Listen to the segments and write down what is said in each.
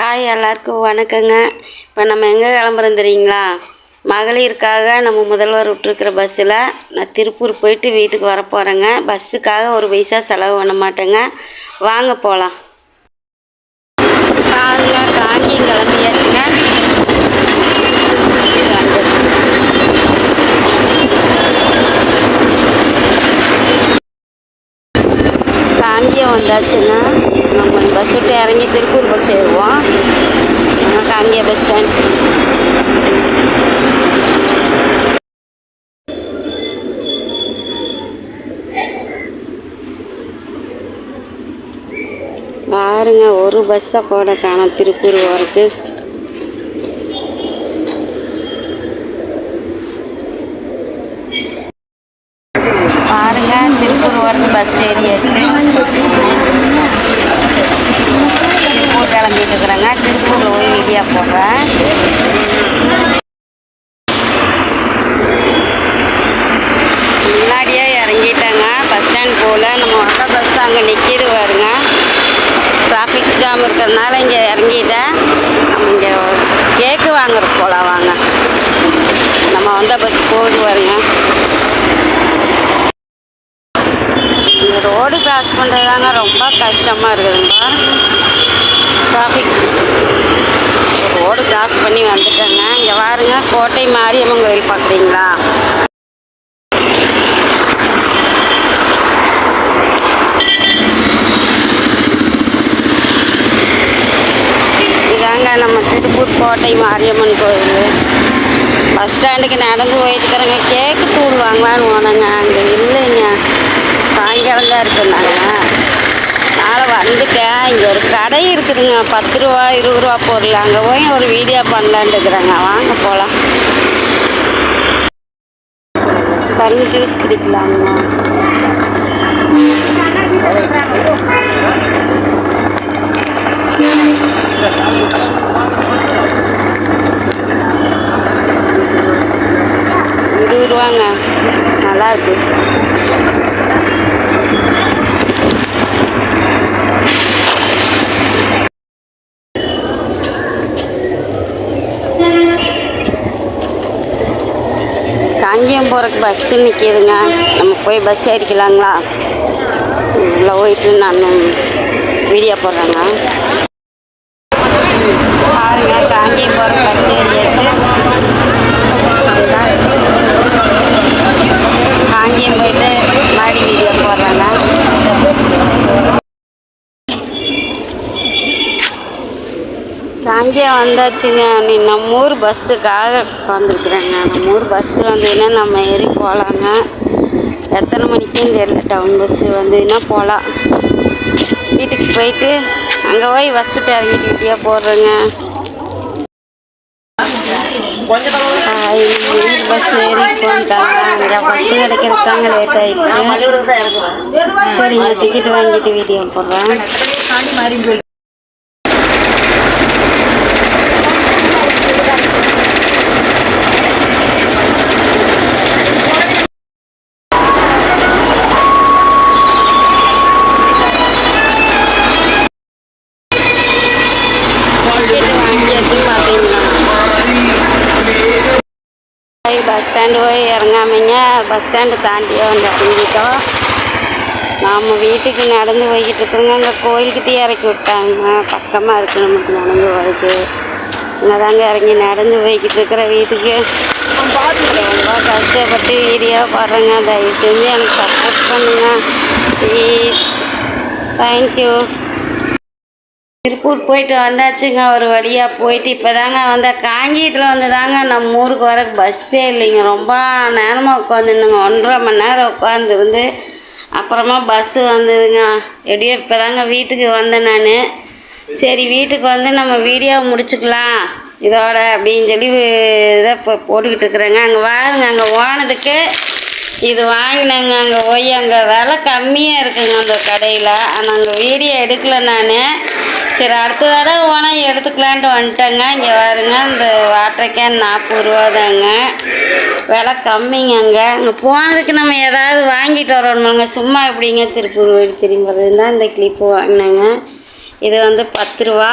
Hi எல்லாருக்கும் வணக்கங்க. இப்போ நம்ம எங்கே கிளம்புறோம் தெரியுங்களா? மகளிருக்காக நம்ம முதல்வர் விட்டுருக்கிற பஸ்ஸில் நான் திருப்பூர் போயிட்டு வீட்டுக்கு வர போகிறேங்க பஸ்ஸுக்காக ஒரு பைசா செலவு பண்ண மாட்டேங்க. வாங்க போகலாம் பாருங்க காங்கியம் கிளம்பியாச்சுங்க. காங்கியம் வந்தாச்சுங்க. நம்ம பஸ் விட்டு இறங்கி திருப்பூர் பஸ் ஏறுவோம். நமக்கு அங்கே பஸ் ஸ்டாண்ட் பாருங்க ஒரு பஸ்ஸை கூட காணோம். திருப்பூர் போகிறதுக்கு பாருங்க திருப்பூர் போகிறது பஸ் ஏறியாச்சு. திருப்பூர் இருக்கிறேங்க திருப்பூரில் போய் வீடியோ போடுறேன். முன்னாடியே இறங்கிட்டேங்க. பஸ் ஸ்டாண்ட் போகல நம்ம வந்த பஸ் அங்கே நிற்கிது பாருங்க. டிராஃபிக் ஜாம் இருக்கிறதுனால இங்கே இறங்கிட்டேன் இங்கே கேக்கு வாங்குறது போகலாம் வாங்க. நம்ம வந்த பஸ் போகுது பாருங்க. ரோடு கிராஸ் பண்ணுறது தாங்க ரொம்ப கஷ்டமாக இருக்குதுங்க டிராஃபிக் ரோடு கிராஸ் பண்ணி வந்துட்டேங்க. இங்கே பாருங்க கோட்டை மாரியம்மன் கோயில் பார்க்குறீங்களா இதாங்க நம்ம திருப்பூர் கோட்டை மாரியம்மன் கோயில். பஸ் ஸ்டாண்டுக்கு நடந்து போயிட்டு கேக்கு தூள் வாங்கலான்னு போனேங்க. அங்கே வந்துட்டேன். இங்கே ஒரு கடை இருக்குதுங்க. பத்து ரூபா இருபது ரூபா பொருள். அங்கே போய் ஒரு வீடியோ பண்ணலான்ட்டு இருக்கிறாங்க. வாங்க போகலாம் தண்ணி ஜூஸ் குடிக்கலாமா Thank you. எங்கேயும் போகிறக்கு பஸ்ஸு நிற்கிதுங்க நம்ம போய் பஸ் ஏறிக்கலாங்களா? இவ்வளோ போயிட்டு நான் வீடியோ போடுறேங்க. பாருங்க காங்கேயம் போகிற பஸ் ஏறியாச்சு. காங்கேயம் போயிட்டு மாடி வீடியோ போடுறேங்க இங்கே வந்தாச்சுங்க? நீ நம்ம ஊர் பஸ்ஸுக்காக உட்காந்துருக்குறேங்க நம்ம ஊர் பஸ்ஸு வந்ததுன்னா நம்ம ஏறி போகலாங்க. எத்தனை மணிக்குன்னு தெரியல டவுன் பஸ்ஸு வந்ததுன்னா போகலாம். வீட்டுக்கு போயிட்டு அங்கே போய் பஸ்ஸு விட்டு இறங்கிட்டு போடுறேங்க பஸ் ஏறி போன்ட்டாங்க இங்கே பஸ் கிடைக்கிறதுக்காங்க லேட் ஆயிடுச்சு. சரிங்க டிக்கெட் வாங்கிட்டு வீடியோ போடுறேன். போய் பஸ் ஸ்டாண்டு போய் இறங்காமங்க பஸ் ஸ்டாண்டு தாண்டியே வந்து இறங்கிட்டோம். நாம் வீட்டுக்கு நடந்து போய்கிட்டு இருக்கோங்க. அங்கே கோயிலுக்கிட்டே இறக்கி விட்டாங்க. பக்கமாக இருக்குது நமக்கு நடந்து போகிறது இங்கே தாங்க இறங்கி நடந்து போய்கிட்டு இருக்கிற வீட்டுக்கு. ரொம்ப கஷ்டப்பட்டு வீடியோ பாடுறேங்க தயவு செஞ்சு எனக்கு சப்போர்ட் பண்ணுங்க. ப்ளீஸ் தேங்க்யூ திருப்பூர் போயிட்டு வந்தாச்சுங்க ஒரு வழியாக போயிட்டு இப்போ தாங்க வந்த காங்கேயத்தில் வந்து தாங்க நம்ம ஊருக்கு வர பஸ்ஸே இல்லைங்க. ரொம்ப நேரமாக உட்காந்துருந்துங்க. ஒன்றரை மணி நேரம் உட்காந்துருந்து அப்புறமா பஸ்ஸு வந்ததுங்க. எப்படியோ இப்போ தாங்க வீட்டுக்கு வந்தேன் நான். சரி வீட்டுக்கு வந்து நம்ம வீடியோ முடிச்சுக்கலாம். இதோட அப்படின்னு சொல்லி இதை இப்போ போட்டுக்கிட்டு இருக்கிறேங்க. அங்கே வாருங்க அங்கே ஓனதுக்கு இது வாங்கினேங்க அங்கே போய் அங்கே விலை கம்மியாக இருக்குங்க அந்த கடையில். ஆனால் அங்கே வீடியோ எடுக்கல நான். சரி அடுத்த தடவை போனால் எடுத்துக்கலான்ட்டு வந்துட்டேங்க. இங்கே பாருங்க இந்த வாட்டர் கேன் நாற்பது ரூபா தாங்க. விலை கம்மிங்க அங்கே. அங்கே போனதுக்கு நம்ம ஏதாவது வாங்கிட்டு வரணுமாங்க. சும்மா எப்படிங்க திருப்பூர் வீடு திரும்புறது தான் இந்த கிளிப்பு வாங்கினேங்க. இது வந்து பத்து ரூபா.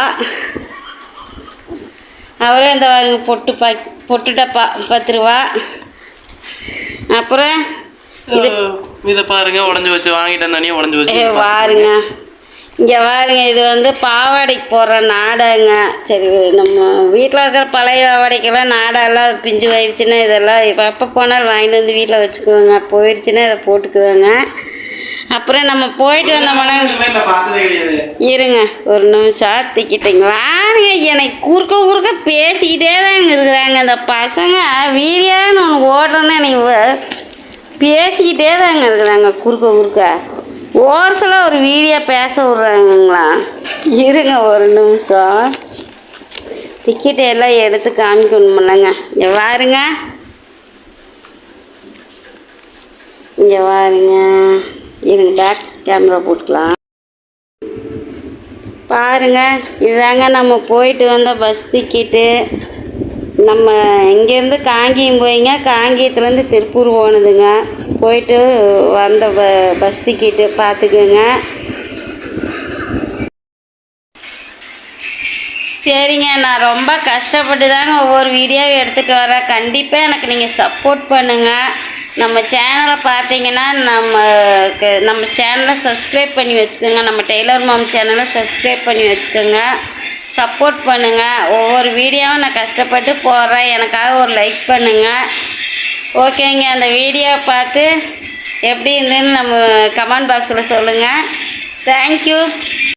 அவரே இந்த வாங்க பொட்டு பா பொட்டு டப்பா பத்து ரூபா. அப்புறம் இதை பாருங்க உடஞ்சு வச்சு வாங்கிட்டு வந்தானே உடஞ்சு வச்சு வாருங்க. இங்கே வாருங்க இது வந்து பாவாடைக்கு போடுற நாடைங்க சரி நம்ம வீட்டில் இருக்கிற பழைய பாவாடைக்கெல்லாம் நாடெல்லாம் பிஞ்சு போயிடுச்சுன்னா இதெல்லாம் இப்போ எப்போ போனாலும் வாங்கிட்டு வந்து வீட்டில் வச்சுக்குவோங்க. போயிடுச்சுன்னா இதை போட்டுக்குவேங்க. அப்புறம் நம்ம போயிட்டு வந்தோம்னா இருங்க ஒரு நிமிஷம் திக்கிட்டீங்க வாருங்க. என்னை குறுக்க குறுக்க பேசிக்கிட்டே தாங்க இருக்கிறாங்க. இந்த பசங்க வீடியோன்னு ஒன்று ஓடுறேன்னு எனக்கு பேசிக்கிட்டே தாங்க இருக்கிறாங்க குறுக்க குறுக்க. ஓர்ஸில் ஒரு வீடியோ பேச விட்றாங்களா இருங்க ஒரு நிமிஷம். டிக்கெட் எல்லாம் எடுத்து காமிக்கணுமில்லங்க இங்கே வாருங்க. இங்கே வாருங்க. இருங்க பேக் கேமரா போட்டுக்கலாம். பாருங்க இதுதாங்க நம்ம போயிட்டு வந்த பஸ் டிக்கெட்டு நம்ம இங்கேருந்து காங்கேயம் போயிங்க காங்கேயத்துலேருந்து திருப்பூர் போனதுங்க. போயிட்டு வந்த ப பஸ் டிக்கெட்டு பார்த்துக்குங்க. சரிங்க நான் ரொம்ப கஷ்டப்பட்டு தாங்க ஒவ்வொரு வீடியோவும் எடுத்துகிட்டு வரேன். கண்டிப்பாக எனக்கு நீங்கள் சப்போர்ட் பண்ணுங்கள் நம்ம சேனலை பார்த்தீங்கன்னா நம்ம க- நம்ம சேனலை சப்ஸ்கிரைப் பண்ணி வச்சுக்கோங்க. நம்ம டெய்லர் மாம் சேனலை சப்ஸ்கிரைப் பண்ணி வச்சுக்கோங்க. சப்போர்ட் பண்ணுங்கள் ஒவ்வொரு வீடியோவும் நான் கஷ்டப்பட்டு போடுறேன். எனக்காக ஒரு லைக் பண்ணுங்கள் ஓகேங்க அந்த வீடியோ பார்த்து எப்படி இருந்துன்னு நம்ம கமெண்ட் பாக்ஸில் சொல்லுங்கள் தேங்க்யூ